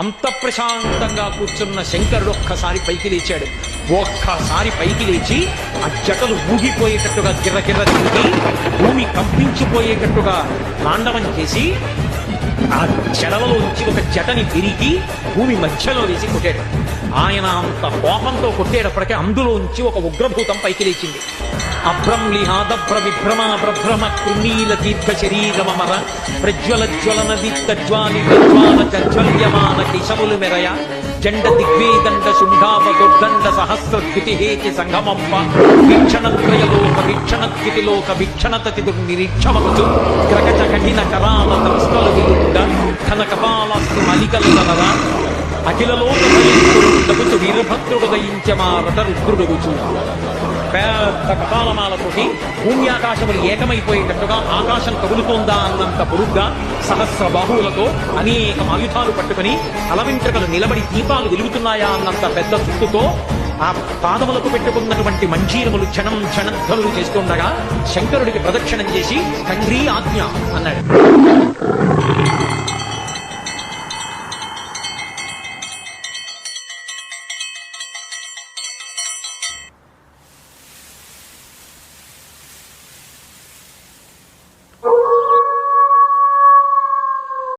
అంత ప్రశాంతంగా కూర్చున్న శంకరుడు ఒక్కసారి పైకి లేచాడు. ఒక్కసారి పైకి లేచి ఆ జటలు ఊగిపోయేటట్టుగా గిర్ర తిరిగి భూమి కంపించిపోయేటట్టుగా తాండవం చేసి ఆ చెడవలోంచి ఒక జటని తిరిగి భూమి మధ్యలో వేసి కొట్టాడు. ఆయన అంత కోపంతో కొట్టేటప్పటికే అందులోంచి ఒక ఉగ్రభూతం పైకి లేచింది. అభ్రంలిహాదభ్ర విభ్రమ ప్రభ్రమ కృణీల దీర్ఘ శరీరమర ప్రజ్వల జ్వలన దీప్త జ్వాలి ప్రజ్వాల జజ్వల్యమాన కేశములు మెరయ జండ దిగ్వేదండ శుంఠాప దుర్దండ సహస్ర హేతి సంగమంప వీక్షణత్రయలోక వీక్షణత్కితిలోక వీక్షణతతి దుర్నిరీక్షమగుచు గ్రగచ కఠిన కరాల తత్స్థల విలుండ ఘన కపాలస్తి మలికల నర అఖిలలోక భయంకరుడగుచు వీరభద్రుడు రథ రుద్రుడగుచు పెద్ద కపాలమాలతోటి భూమ్యాకాశములు ఏకమైపోయేటట్టుగా ఆకాశం కదులుతోందా అన్నంత పొరుగ్గా సహస్ర బాహువులతో అనేక ఆయుధాలు పట్టుకుని అలవింత్రకలు నిలబడి దీపాలు వెలుగుతున్నాయా అన్నంత పెద్ద చుట్టుతో ఆ పాదములకు పెట్టుకున్నటువంటి మంజీరములు క్షణం క్షణధ్వనులు చేస్తుండగా శంకరుడికి ప్రదక్షిణం చేసి తండ్రి ఆజ్ఞ అన్నాడు.